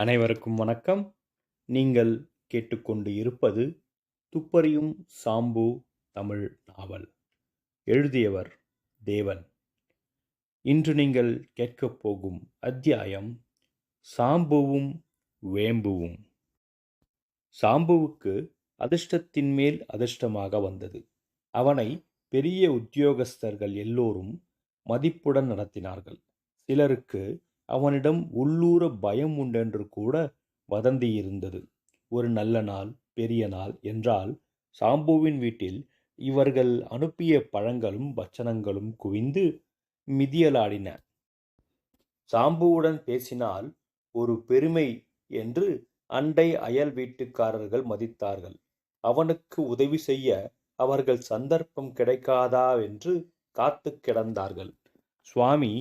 அனைவருக்கும் வணக்கம். நீங்கள் கேட்டுக்கொண்டு இருப்பது துப்பறியும் சாம்பு தமிழ் நாவல். எழுதியவர் தேவன். இன்று நீங்கள் கேட்கப் போகும் அத்தியாயம் சாம்புவும் வேம்புவும். சாம்புவுக்கு அதிர்ஷ்டத்தின் மேல் அதிர்ஷ்டமாக வந்தது. அவனை பெரிய உத்தியோகஸ்தர்கள் எல்லோரும் மதிப்புடன் நடத்தினார்கள். சிலருக்கு அவனிடம் உள்ளூர பயம் உண்டென்று கூட வதந்தி இருந்தது ஒரு நல்ல நாள் பெரிய நாள் என்றால் சாம்புவின் வீட்டில் இவர்கள் அனுப்பிய பழங்களும் பச்சனங்களும் குவிந்து மிதியலாடின. சாம்புவுடன் பேசினால் ஒரு பெருமை என்று அண்டை அயல் வீட்டுக்காரர்கள் மதித்தார்கள். அவனுக்கு உதவி செய்ய அவர்கள் சந்தர்ப்பம் கிடைக்காதா என்று காத்து கிடந்தார்கள். சுவாமி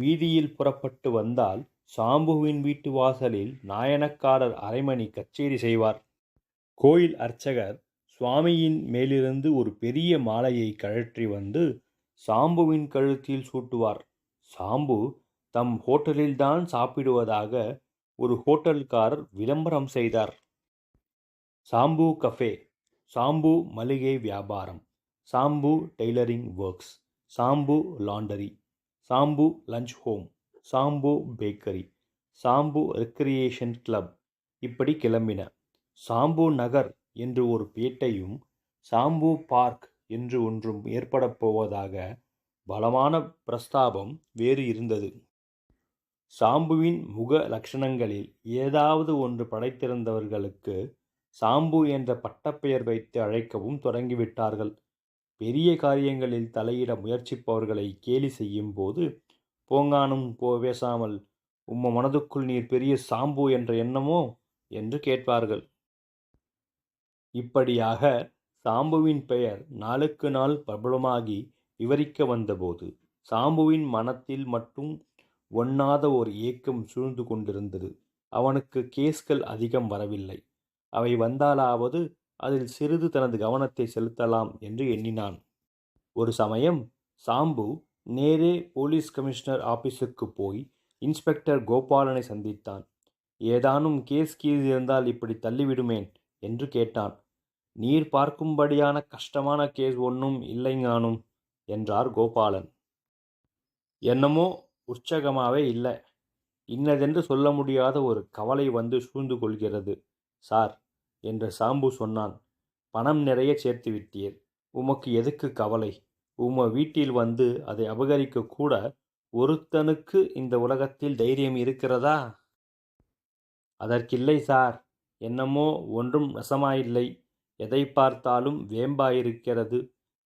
வீதியில் புறப்பட்டு வந்தால் சாம்புவின் வீட்டு வாசலில் நாயனக்காரர் அரைமணி கச்சேரி செய்வார். கோயில் அர்ச்சகர் சுவாமியின் மேலிருந்து ஒரு பெரிய மாலையை கழற்றி வந்து சாம்புவின் கழுத்தில் சூட்டுவார். சாம்பு தம் ஹோட்டலில்தான் சாப்பிடுவதாக ஒரு ஹோட்டல்காரர் விளம்பரம் செய்தார். சாம்பு கஃபே சாம்பு மளிகை வியாபாரம் Sambu tailoring works Sambu laundry. Sambu lunch home Sambu bakery Sambu recreation club இப்படி கிளம்பின. சாம்பு நகர் என்று ஒரு பேட்டையும் சாம்பு பார்க் என்று ஒன்றும் ஏற்படப் போவதாக பலமான பிரஸ்தாபம் வேறு இருந்தது. சாம்புவின் முக லட்சணங்களில் ஏதாவது ஒன்று படைத்திருந்தவர்களுக்கு சாம்பு என்ற பட்டப்பெயர் வைத்து அழைக்கவும் தொடங்கிவிட்டார்கள். பெரிய காரியங்களில் தலையிட முயற்சிப்பவர்களை கேலி செய்யும் போது போங்கானும் போ பேசாமல் உம்ம மனதுக்குள் நீர் பெரிய சாம்பு என்ற எண்ணமோ? என்று கேட்பார்கள். இப்படியாக சாம்புவின் பெயர் நாளுக்கு நாள் பிரபலமாகி விவரிக்க வந்தபோது சாம்புவின் மனத்தில் மட்டும் ஒண்ணாத ஒரு ஏக்கம் சூழ்ந்து கொண்டிருந்தது. அவனுக்கு கேஸ்கள் அதிகம் வரவில்லை. அவை வந்தாலாவது அதில் சிறிது தனது கவனத்தை செலுத்தலாம் என்று எண்ணினான். ஒரு சமயம் சாம்பு நேரே போலீஸ் கமிஷனர் ஆபீஸுக்கு போய் இன்ஸ்பெக்டர் கோபாலனை சந்தித்தான். ஏதானும் கேஸ் கீஸ் இருந்தால் இப்படி தள்ளிவிடுமேன் என்று கேட்டான். நீர் பார்க்கும்படியான கஷ்டமான கேஸ் ஒன்றும் இல்லைங்கானும் என்றார் கோபாலன். என்னமோ உற்சகமாகவே இல்லை. இன்னதென்று சொல்ல முடியாத ஒரு கவலை வந்து சூழ்ந்து கொள்கிறது. சார் என்று சாம்பு சொன்னான். பணம் நிறைய சேர்த்து விட்டீர். உமக்கு எதுக்கு கவலை? உம வீட்டில் வந்து அதை அபகரிக்க கூட ஒருத்தனுக்கு இந்த உலகத்தில் தைரியம் இருக்கிறதா? அதற்கில்லை சார். என்னமோ ஒன்றும் ரசமாயில்லை. எதை பார்த்தாலும் வேம்பாயிருக்கிறது.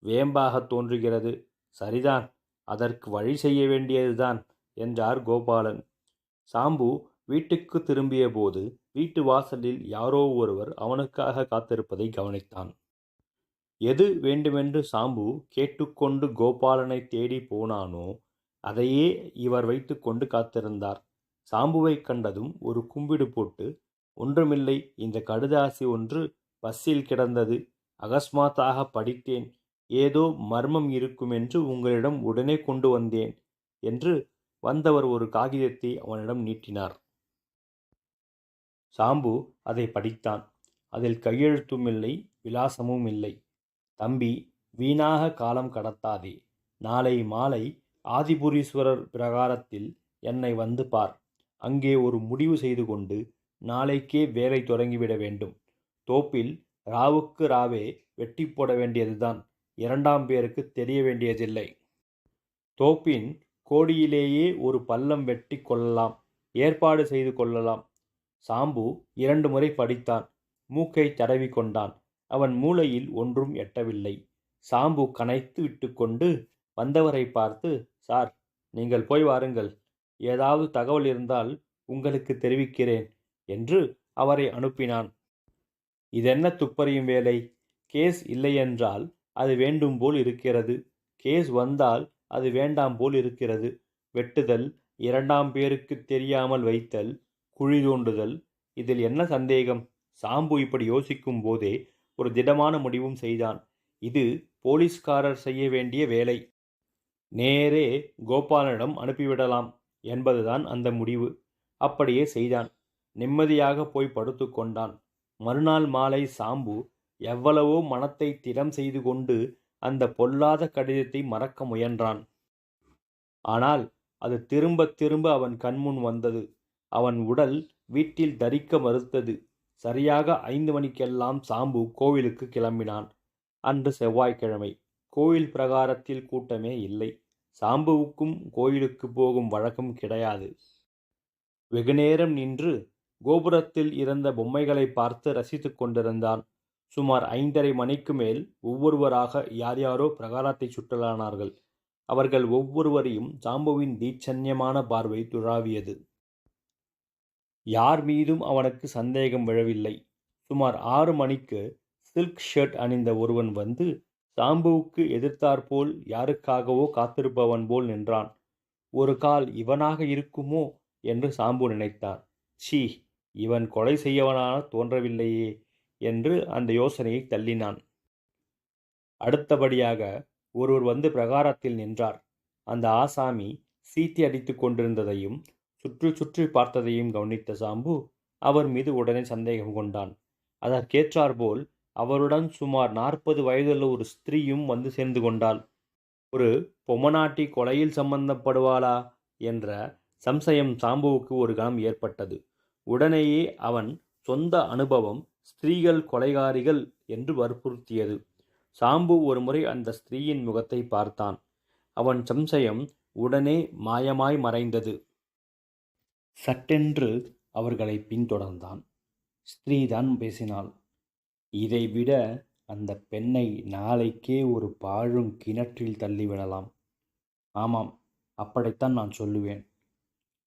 வேம்பாக தோன்றுகிறது. சரிதான். அதற்கு வழி செய்ய வேண்டியதுதான் என்றார் கோபாலன். சாம்பு வீட்டுக்கு திரும்பிய போது வீட்டு வாசலில் யாரோ ஒருவர் அவனுக்காக காத்திருப்பதை கவனித்தான். எது வேண்டுமென்று சாம்பு கேட்டுக்கொண்டு கோபாலனை தேடி போனானோ அதையே இவர் வைத்துக்கொண்டு காத்திருந்தார். சாம்புவை கண்டதும் ஒரு கும்பிடு போட்டு ஒன்றுமில்லை இந்த கடுதாசி ஒன்று பஸ்ஸில் கிடந்தது. அகஸ்மாத்தாக படித்தேன். ஏதோ மர்மம் இருக்குமென்று உங்களிடம் உடனே கொண்டு வந்தேன் என்று வந்தவர் ஒரு காகிதத்தை அவனிடம் நீட்டினார். சாம்பு அதை படித்தான். அதில் கையெழுத்தும் இல்லை விலாசமும் இல்லை தம்பி வீணாக காலம் கடத்தாதே. நாளை மாலை ஆதிபுரீஸ்வரர் பிரகாரத்தில் என்னை வந்து பார். அங்கே ஒரு முடிவு செய்து கொண்டு நாளைக்கே வேலை தொடங்கிவிட வேண்டும். தோப்பில் ராவுக்கு ராவே வெட்டி போட வேண்டியதுதான். இரண்டாம் பேருக்கு தெரிய வேண்டியதில்லை. தோப்பின் கோடியிலேயே ஒரு பள்ளம் வெட்டி கொள்ளலாம். ஏற்பாடு செய்து கொள்ளலாம். சாம்பு இரண்டு முறை படித்தான். மூக்கை தடவி கொண்டான். அவன் மூளையில் ஒன்றும் எட்டவில்லை. சாம்பு கனைத்து விட்டுக்கொண்டு வந்தவரை பார்த்து சார் நீங்கள் போய் வாருங்கள். ஏதாவது தகவல் இருந்தால் உங்களுக்கு தெரிவிக்கிறேன் என்று அவரை அனுப்பினான். இதென்ன துப்பறியும் வேலை? கேஸ் இல்லையென்றால் அது வேண்டும் போல் இருக்கிறது. கேஸ் வந்தால் அது வேண்டாம் போல் இருக்கிறது. வெட்டுதல் இரண்டாம் பேருக்கு தெரியாமல் வைத்தல் குழி தோண்டுதல். இதில் என்ன சந்தேகம்? சாம்பு இப்படி யோசிக்கும் போதே ஒரு திடமான முடிவும் செய்தான். இது போலீஸ்காரர் செய்ய வேண்டிய வேலை. நேரே கோபாலனிடம் அனுப்பிவிடலாம் என்பதுதான் அந்த முடிவு. அப்படியே செய்தான். நிம்மதியாக போய் படுத்துக்கொண்டான் மறுநாள் மாலை சாம்பு எவ்வளவோ மனத்தை திடம் செய்து கொண்டு அந்த பொல்லாத கடிதத்தை மறக்க முயன்றான். ஆனால் அது திரும்ப திரும்ப அவன் கண்முன் வந்தது. அவன் உடல் வீட்டில் தரிக்க மறுத்தது. சரியாக ஐந்து மணிக்கெல்லாம் சாம்பு கோவிலுக்கு கிளம்பினான். அன்று செவ்வாய்க்கிழமை. கோயில் பிரகாரத்தில் கூட்டமே இல்லை. சாம்புவுக்கும் கோயிலுக்கு போகும் வழக்கம் கிடையாது. வெகுநேரம் நின்று கோபுரத்தில் இருந்த பொம்மைகளை பார்த்து ரசித்து கொண்டிருந்தான். சுமார் ஐந்தரை மணிக்கு மேல் ஒவ்வொருவராக யார் யாரோ பிரகாரத்தை சுற்றலானார்கள். அவர்கள் ஒவ்வொருவரையும் சாம்புவின் தீட்சண்யமான பார்வை துழாவியது. யார் மீதும் அவனுக்கு சந்தேகம் விழவில்லை. சுமார் ஆறு மணிக்கு சில்க் ஷர்ட் அணிந்த ஒருவன் வந்து சாம்புவுக்கு எதிர்த்தாற்போல் யாருக்காகவோ காத்திருப்பவன் போல் நின்றான். ஒரு கால் இவனாக இருக்குமோ என்று சாம்பு நினைத்தான் சீ இவன் கொலை செய்யவனான தோன்றவில்லையே என்று அந்த யோசனையை தள்ளினான். அடுத்தபடியாக ஒருவர் வந்து பிரகாரத்தில் நின்றார். அந்த ஆசாமி சீத்தி அடித்துக் கொண்டிருந்ததையும் சுற்றி சுற்றி பார்த்ததையும் கவனித்த சாம்பு அவர் மீது உடனே சந்தேகம் கொண்டான். அதற்கேற்றாற்போல் அவருடன் சுமார் நாற்பது வயதுள்ள ஒரு ஸ்திரீயும் வந்து சேர்ந்து கொண்டாள். ஒரு பொம்மநாட்டி கொலையில் சம்பந்தப்படுவாளா? என்ற சம்சயம் சாம்புவுக்கு ஒரு கணம் ஏற்பட்டது. உடனேயே அவன் சொந்த அனுபவம் ஸ்திரீகள் கொலைகாரிகள் என்று வற்புறுத்தியது. சாம்பு ஒருமுறை அந்த ஸ்திரீயின் முகத்தை பார்த்தான். அவன் சம்சயம் உடனே மாயமாய் மறைந்தது. சட்டென்று அவர்களை பின்தொடர்ந்தான். ஸ்திரீதான் பேசினாள் இதைவிட அந்த பெண்ணை நாளைக்கே ஒரு பாழும் கிணற்றில் தள்ளிவிடலாம். ஆமாம் அப்படித்தான் நான் சொல்லுவேன்.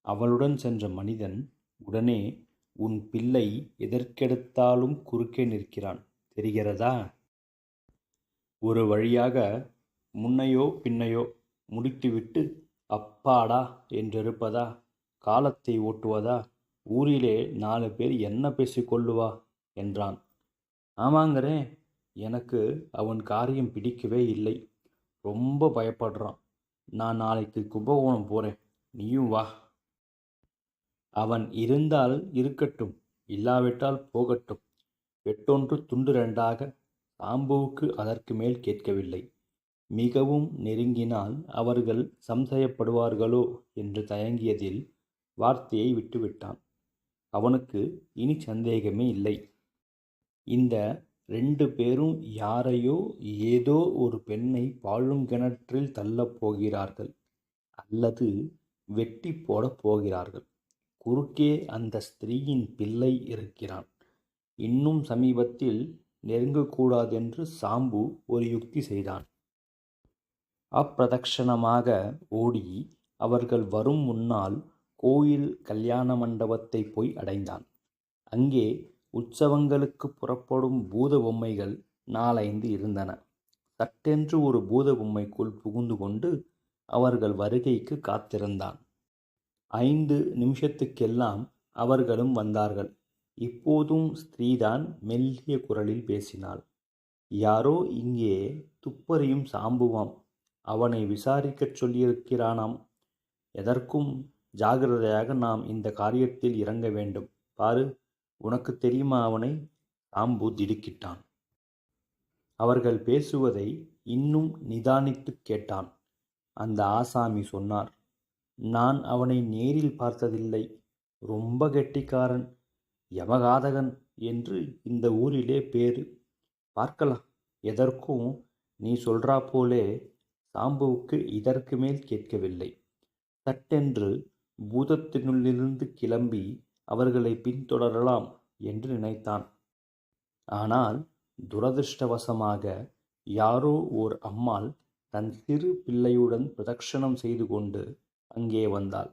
அவளுடன் சென்ற மனிதன் உடனே உன் பிள்ளை எதற்கெடுத்தாலும் குறுக்கே நிற்கிறான் தெரிகிறதா? ஒரு வழியாக முன்னையோ பின்னையோ முடித்துவிட்டு அப்பாடா என்றிருப்பதா? காலத்தை ஓட்டுவதா? ஊரிலே நாலு பேர் என்ன பேசிக்கொள்ளுவா என்றான். ஆமாங்கிறே எனக்கு அவன் காரியம் பிடிக்கவே இல்லை. ரொம்ப பயப்படுறான். நான் நாளைக்கு கும்பகோணம் போகிறேன் நீயும் வா. அவன் இருந்தால் இருக்கட்டும் இல்லாவிட்டால் போகட்டும். வெட்டொன்று துண்டு ரெண்டாக சாம்புவுக்கு அதற்கு மேல் கேட்கவில்லை. மிகவும் நெருங்கினால் அவர்கள் சம்சயப்படுவார்களோ என்று தயங்கியதில் வார்த்தையை விட்டுவிட்டான். அவனுக்கு இனி சந்தேகமே இல்லை. இந்த ரெண்டு பேரும் யாரையோ ஏதோ ஒரு பெண்ணை பாழுங்கிணற்றில் தள்ளப் போகிறார்கள் அல்லது வெட்டி போடப் போகிறார்கள். குறுக்கே அந்த ஸ்திரீயின் பிள்ளை இருக்கிறான். இன்னும் சமீபத்தில் நெருங்கக்கூடாதென்று சாம்பு ஒரு யுக்தி செய்தான். அப்பிரதக்ஷணமாக ஓடி அவர்கள் வரும் முன்னால் கோயில் கல்யாண மண்டபத்தை போய் அடைந்தான். அங்கே உற்சவங்களுக்கு புறப்படும் பூத பொம்மைகள் நாலைந்து இருந்தன. சட்டென்று ஒரு பூத பொம்மைக்குள் புகுந்து கொண்டு அவர்கள் வருகைக்கு காத்திருந்தான். ஐந்து நிமிஷத்துக்கெல்லாம் அவர்களும் வந்தார்கள். இப்போதும் ஸ்திரீதான் மெல்லிய குரலில் பேசினாள். யாரோ இங்கே துப்பறியும் சாம்புவாம். அவனை விசாரிக்கச் சொல்லியிருக்கிறானாம். எதற்கும் ஜாகிரதையாக நாம் இந்த காரியத்தில் இறங்க வேண்டும். பாரு உனக்கு தெரியுமா அவனை? தாம்பு திடுக்கிட்டான் அவர்கள் பேசுவதை இன்னும் நிதானித்து கேட்டான். அந்த ஆசாமி சொன்னார் நான் அவனை நேரில் பார்த்ததில்லை. ரொம்ப கெட்டிக்காரன் யமகாதகன் என்று இந்த ஊரிலே பேரு பார்க்கலாம் எதற்கும் நீ சொல்றா போலே சாம்புவுக்கு இதற்கு மேல் கேட்கவில்லை. சட்டென்று பூதத்தினுள்ளிருந்து கிளம்பி அவர்களை பின்தொடரலாம் என்று நினைத்தான். ஆனால் துரதிருஷ்டவசமாக யாரோ ஓர் அம்மாள் தன் சிறு பிள்ளையுடன் பிரதக்ஷணம் செய்து கொண்டு அங்கே வந்தாள்.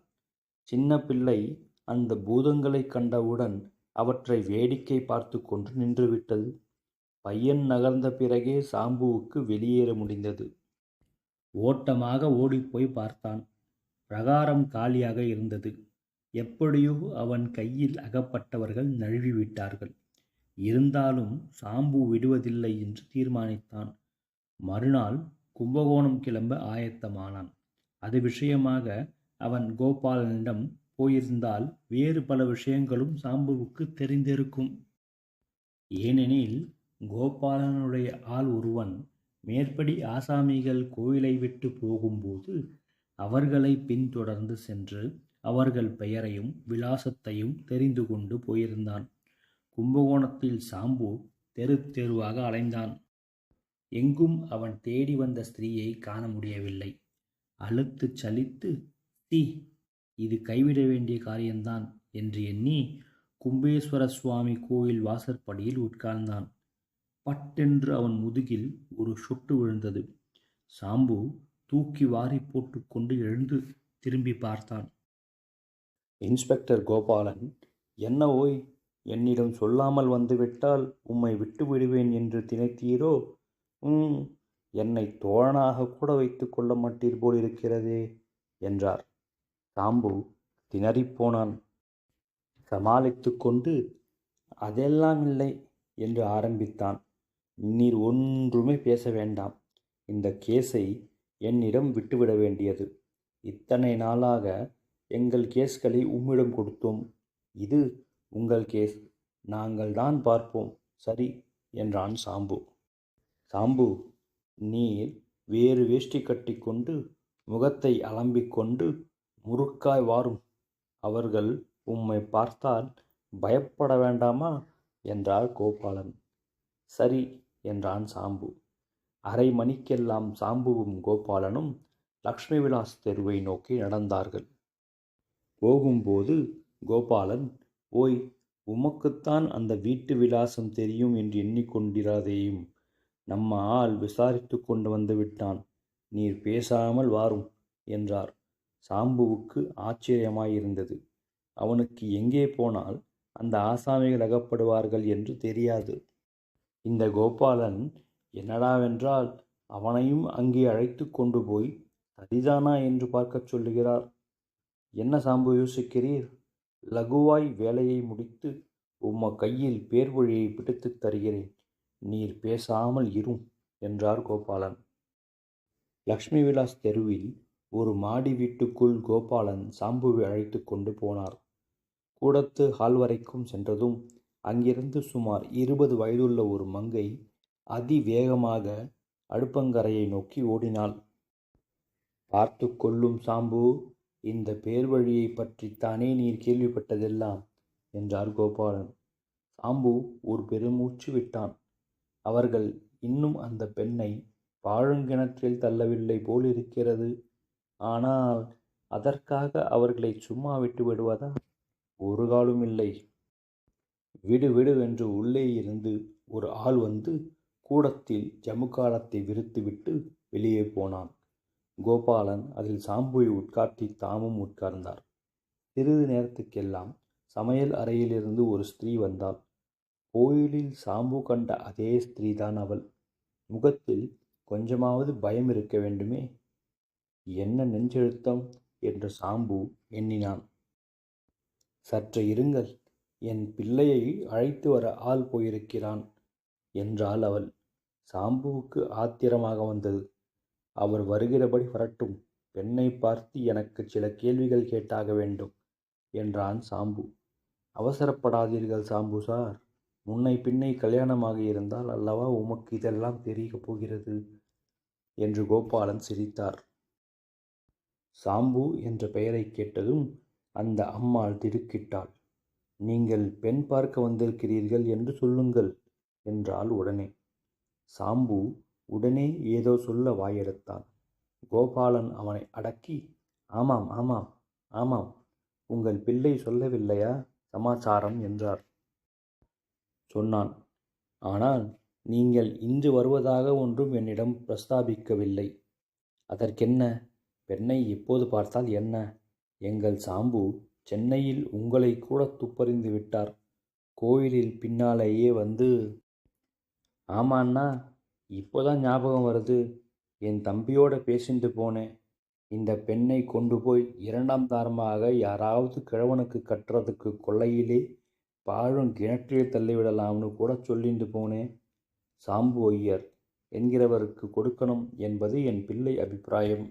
சின்ன பிள்ளை அந்த பூதங்களை கண்டவுடன் அவற்றை வேடிக்கை பார்த்து கொண்டு நின்றுவிட்டது. பையன் நகர்ந்த பிறகே சாம்புவுக்கு வெளியேற முடிந்தது. ஓட்டமாக ஓடிப்போய் பார்த்தான். பிரகாரம் காலியாக இருந்தது. எப்படியோ அவன் கையில் அகப்பட்டவர்கள் நழுவிவிட்டார்கள் இருந்தாலும் சாம்பு விடுவதில்லை என்று தீர்மானித்தான். மறுநாள் கும்பகோணம் கிளம்ப ஆயத்தமானான். அது விஷயமாக அவன் கோபாலனிடம் போயிருந்தால் வேறு பல விஷயங்களும் சாம்புவுக்கு தெரிந்திருக்கும். ஏனெனில் கோபாலனுடைய ஆள் ஒருவன் மேற்படி ஆசாமிகள் கோயிலை விட்டு போகும்போது அவர்களை பின்தொடர்ந்து சென்று அவர்கள் பெயரையும் விலாசத்தையும் தெரிந்து கொண்டு போயிருந்தான். கும்பகோணத்தில் சாம்பு தெரு தெருவாக அலைந்தான். எங்கும் அவன் தேடி வந்த ஸ்திரீயை காண முடியவில்லை. அழுத்து சலித்து தி இது கைவிட வேண்டிய காரியம்தான் என்று எண்ணி கும்பேஸ்வர சுவாமி கோயில் வாசற்படியில் உட்கார்ந்தான். பட்டென்று அவன் முதுகில் ஒரு சொட்டு விழுந்தது. சாம்பு தூக்கி வாரி போட்டுக்கொண்டு எழுந்து திரும்பி பார்த்தான். இன்ஸ்பெக்டர் கோபாலன் என்ன ஓய் என்னிடம் சொல்லாமல் வந்துவிட்டால் உம்மை விட்டு விடுவேன் என்று திணைத்தீரோ ம் என்னை தோழனாக கூட வைத்து கொள்ள மாட்டீர் போல் இருக்கிறதே என்றார் சாம்பு திணறிப்போனான் சமாளித்து கொண்டு அதெல்லாம் இல்லை என்று ஆரம்பித்தான். நீர் ஒன்றுமே பேச வேண்டாம். இந்த கேஸை என்னிடம் விட்டுவிட வேண்டியது. இத்தனை நாளாக எங்கள் கேஸ்களை உம்மிடம் கொடுத்தோம். இது உங்கள் கேஸ். நாங்கள் தான் பார்ப்போம். சரி என்றான் சாம்பு. சாம்பு நீர் வேறு வேஷ்டி கட்டிக்கொண்டு முகத்தை அலம்பிக் கொண்டு முறுக்காய் வாரும். அவர்கள் உம்மை பார்த்தால் பயப்பட வேண்டாமா? என்றார் கோபாலன். சரி என்றான் சாம்பு. அரை மணிக்கெல்லாம் சாம்புவும் கோபாலனும் லக்ஷ்மி விலாஸ் தெருவை நோக்கி நடந்தார்கள். போகும்போது கோபாலன் ஓய் உமக்குத்தான் அந்த வீட்டு விலாசம் தெரியும் என்று எண்ணிக்கொண்டிராதேயும். நம்ம ஆள் விசாரித்து கொண்டு வந்து விட்டான். நீர் பேசாமல் வாரும் என்றார். சாம்புவுக்கு ஆச்சரியமாயிருந்தது. அவனுக்கு எங்கே போனால் அந்த ஆசாமிகள் அகப்படுவார்கள் என்று தெரியாது. இந்த கோபாலன் என்னடாவென்றால் அவனையும் அங்கே அழைத்து கொண்டு போய் சரிதானா என்று பார்க்கச் சொல்லுகிறார். என்ன சாம்பு யோசிக்கிறீர்? லகுவாய் வேலையை முடித்து உம்ம கையில் பேர் வழியை பிடித்துத் தருகிறேன். நீர் பேசாமல் இரும் என்றார் கோபாலன். லக்ஷ்மி விலாஸ் தெருவில் ஒரு மாடி வீட்டுக்குள் கோபாலன் சாம்புவை அழைத்து கொண்டு போனார். கூடத்து ஹால் வரைக்கும் சென்றதும் அங்கிருந்து சுமார் இருபது வயதுள்ள ஒரு மங்கை அதிவேகமாக அடுப்பங்கரையை நோக்கி ஓடினாள். பார்த்து கொள்ளும் சாம்பு இந்த பேர் வழியை பற்றித்தானே நீர் கேள்விப்பட்டதெல்லாம் என்றார் கோபாலன். சாம்பு ஒரு பெருமூச்சு விட்டான். அவர்கள் இன்னும் அந்த பெண்ணை பாழுங்கிணற்றில் தள்ளவில்லை போல் இருக்கிறது ஆனால் அதற்காக அவர்களை சும்மா விட்டு விடுவதா? ஒரு காலும் இல்லை விடு விடு என்று உள்ளே இருந்து ஒரு ஆள் வந்து கூடத்தில் ஜமுக்காலத்தை விரித்துவிட்டு வெளியே போனான். கோபாலன் அதில் சாம்புவை உட்காட்டி தாமும் உட்கார்ந்தார். சிறிது நேரத்துக்கெல்லாம் சமையல் அறையிலிருந்து ஒரு ஸ்திரீ வந்தாள். கோயிலில் சாம்பு கண்ட அதே ஸ்திரீதான் அவள். முகத்தில் கொஞ்சமாவது பயம் இருக்க வேண்டுமே. என்ன நெஞ்செழுத்தம்? என்று சாம்பு எண்ணினான். சற்று இருங்கள் என் பிள்ளையை அழைத்து வர ஆள் போயிருக்கிறான் என்றாள் அவள். சாம்புவுக்கு ஆத்திரமாக வந்தது. அவர் வருகிறபடி வரட்டும். பெண்ணை பார்த்து எனக்கு சில கேள்விகள் கேட்டாக வேண்டும் என்றான் சாம்பு. அவசரப்படாதீர்கள் சாம்பு சார். முன்னை பின்னை கல்யாணமாக இருந்தால் அல்லவா உமக்கு இதெல்லாம் தெரிய போகிறது? என்று கோபாலன் சிரித்தார். சாம்பு என்ற பெயரை கேட்டதும் அந்த அம்மாள் திடுக்கிட்டாள். நீங்கள் பெண் பார்க்க வந்திருக்கிறீர்கள் என்று சொல்லுங்கள் என்றாள் உடனே. சாம்பு உடனே ஏதோ சொல்ல வாயெடுத்தான். கோபாலன் அவனை அடக்கி ஆமாம் ஆமாம் ஆமாம் உங்கள் பிள்ளை சொல்லவில்லையா? சமாச்சாரம் என்றார். சொன்னான் ஆனால் நீங்கள் இன்று வருவதாக ஒன்றும் என்னிடம் பிரஸ்தாபிக்கவில்லை. அதற்கென்ன? பெண்ணை எப்போது பார்த்தால் என்ன? எங்கள் சாம்பு சென்னையில் உங்களை கூட துப்பறிந்து விட்டார். கோயிலில் பின்னாலேயே வந்து ஆமாண்ணா இப்போ தான் ஞாபகம் வருது. என் தம்பியோட பேசிட்டு போனேன். இந்த பெண்ணை கொண்டு போய் இரண்டாம் தாரமாக யாராவது கிழவனுக்கு கட்டுறதுக்கு கொள்ளையிலே பாழும் கிணற்றில் தள்ளிவிடலாம்னு கூட சொல்லிட்டு போனேன். சாம்பு ஐயர் என்கிறவருக்கு கொடுக்கணும் என்பது என் பிள்ளை அபிப்பிராயம்.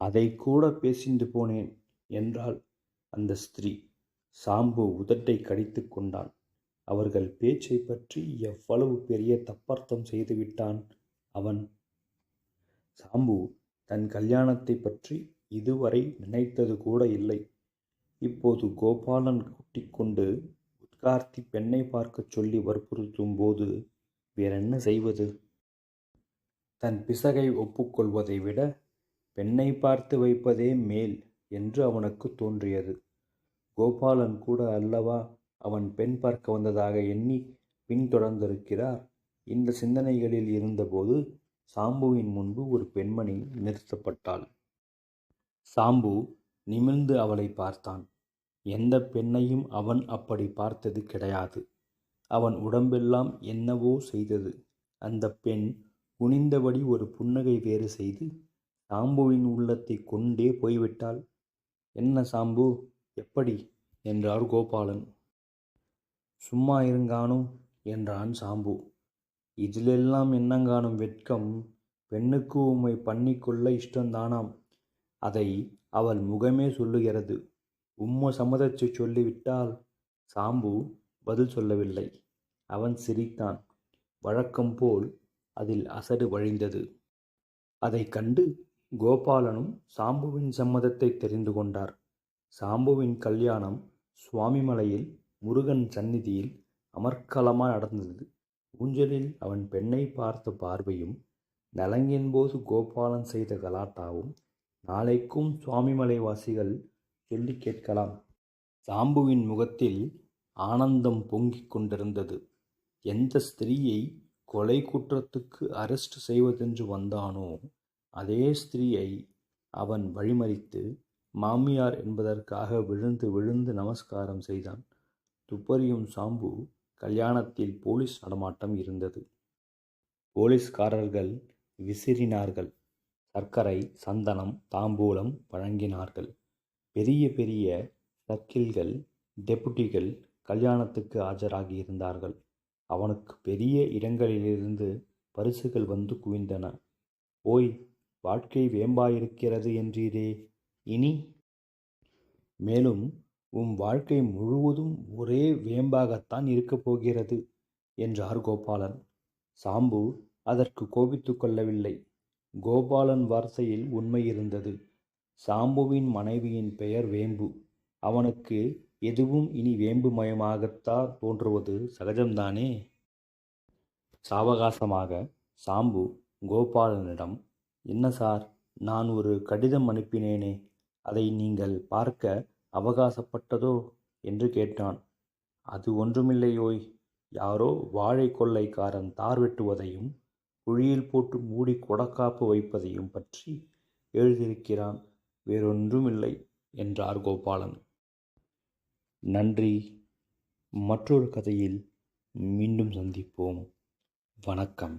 அதை கூட பேசிட்டு போனேன் என்றாள் அந்த ஸ்திரீ. சாம்பு உதட்டை கடித்து கொண்டான். அவர்கள் பேச்சை பற்றி எவ்வளவு பெரிய தப்பர்த்தம் செய்துவிட்டான் அவன்? சாம்பு தன் கல்யாணத்தை பற்றி இதுவரை நினைத்தது கூட இல்லை. இப்போது கோபாலன் கூட்டிக்கொண்டு உட்கார்த்தி பெண்ணை பார்க்கச் சொல்லி வற்புறுத்தும் போது வேறென்ன செய்வது? தன் பிசகை ஒப்புக்கொள்வதை விட பெண்ணை பார்த்து வைப்பதே மேல் என்று அவனுக்கு தோன்றியது. கோபாலன் கூட அல்லவா அவன் பெண் பார்க்க வந்ததாக எண்ணி பின்தொடர்ந்திருக்கிறார். இந்த சிந்தனைகளில் இருந்தபோது சாம்புவின் முன்பு ஒரு பெண்மணி நிறுத்தப்பட்டாள். சாம்பு நிமிர்ந்து அவளை பார்த்தான். எந்த பெண்ணையும் அவன் அப்படி பார்த்தது கிடையாது. அவன் உடம்பெல்லாம் என்னவோ செய்தது. அந்த பெண் குனிந்தபடி ஒரு புன்னகை வேறு செய்து சாம்புவின் உள்ளத்தை கொண்டே போய்விட்டாள். என்ன சாம்பு? எப்படி? என்றார் கோபாலன். சும்மா இருங்கானும் என்றான் சாம்பு. இதிலெல்லாம் என்னங்கானும் வெட்கம்? பெண்ணுக்கு உம்மை பண்ணிக்கொள்ள இஷ்டந்தானாம் அதை அவள் முகமே சொல்லுகிறது. உம்மை சம்மதச்சு சொல்லிவிட்டால் சாம்பு பதில் சொல்லவில்லை. அவன் சிரித்தான். வழக்கம் போல் அதில் அசடு வழிந்தது. அதைக் கண்டு கோபாலனும் சாம்புவின் சம்மதத்தை தெரிந்து கொண்டார். சாம்புவின் கல்யாணம் சுவாமிமலையில் முருகன் சந்நிதியில் அமர்க்கலமாக நடந்தது. ஊஞ்சலில் அவன் பெண்ணை பார்த்த பார்வையும் நலங்கின்போது கோபாலன் செய்த கலாட்டாவும் நாளைக்கும் சுவாமிமலை வாசிகள் சொல்லி கேட்கலாம். சாம்புவின் முகத்தில் ஆனந்தம் பொங்கிக் கொண்டிருந்தது. எந்த ஸ்திரீயை கொலை குற்றத்துக்கு அரெஸ்ட் செய்வதென்று வந்தானோ அதே ஸ்திரீயை அவன் வழிமறித்து மாமியார் என்பதற்காக விழுந்து விழுந்து நமஸ்காரம் செய்தான். துப்பறியும் சாம்பு கல்யாணத்தில் போலீஸ் நடமாட்டம் இருந்தது. போலீஸ்காரர்கள் விசிறினார்கள். சர்க்கரை சந்தனம் தாம்பூலம் வழங்கினார்கள். பெரிய பெரிய சர்க்கிள்கள் டெபுட்டிகள் கல்யாணத்துக்கு ஆஜராகி இருந்தார்கள். அவனுக்கு பெரிய இடங்களிலிருந்து பரிசுகள் வந்து குவிந்தன. ஓய் வாழ்க்கை வேம்பாயிருக்கிறது என்றீரே இனி? மேலும் உம் வாழ்க்கை முழுவதும் ஒரே வேம்பாகத்தான் இருக்கப் போகிறது என்றார் கோபாலன். சாம்பு அதற்கு கோபித்து கொள்ளவில்லை. கோபாலன் வார்த்தையில் உண்மை இருந்தது. சாம்புவின் மனைவியின் பெயர் வேம்பு. அவனுக்கு எதுவும் இனி வேம்புமயமாகத்தான் தோன்றுவது சகஜம்தானே? சாவகாசமாக சாம்பு கோபாலனிடம் என்ன சார் நான் ஒரு கடிதம் அனுப்பினேனே அதை நீங்கள் பார்க்க அவகாசப்பட்டதோ என்று கேட்டான். அது ஒன்றுமில்லையோய். யாரோ வாழை கொள்ளைக்காரன் தார் வெட்டுவதையும் குழியில் போட்டு மூடி கொடக்காப்பு வைப்பதையும் பற்றி எழுதியிருக்கிறான். வேறொன்றுமில்லை என்றார் கோபாலன். நன்றி. மற்றொரு கதையில் மீண்டும் சந்திப்போம். வணக்கம்.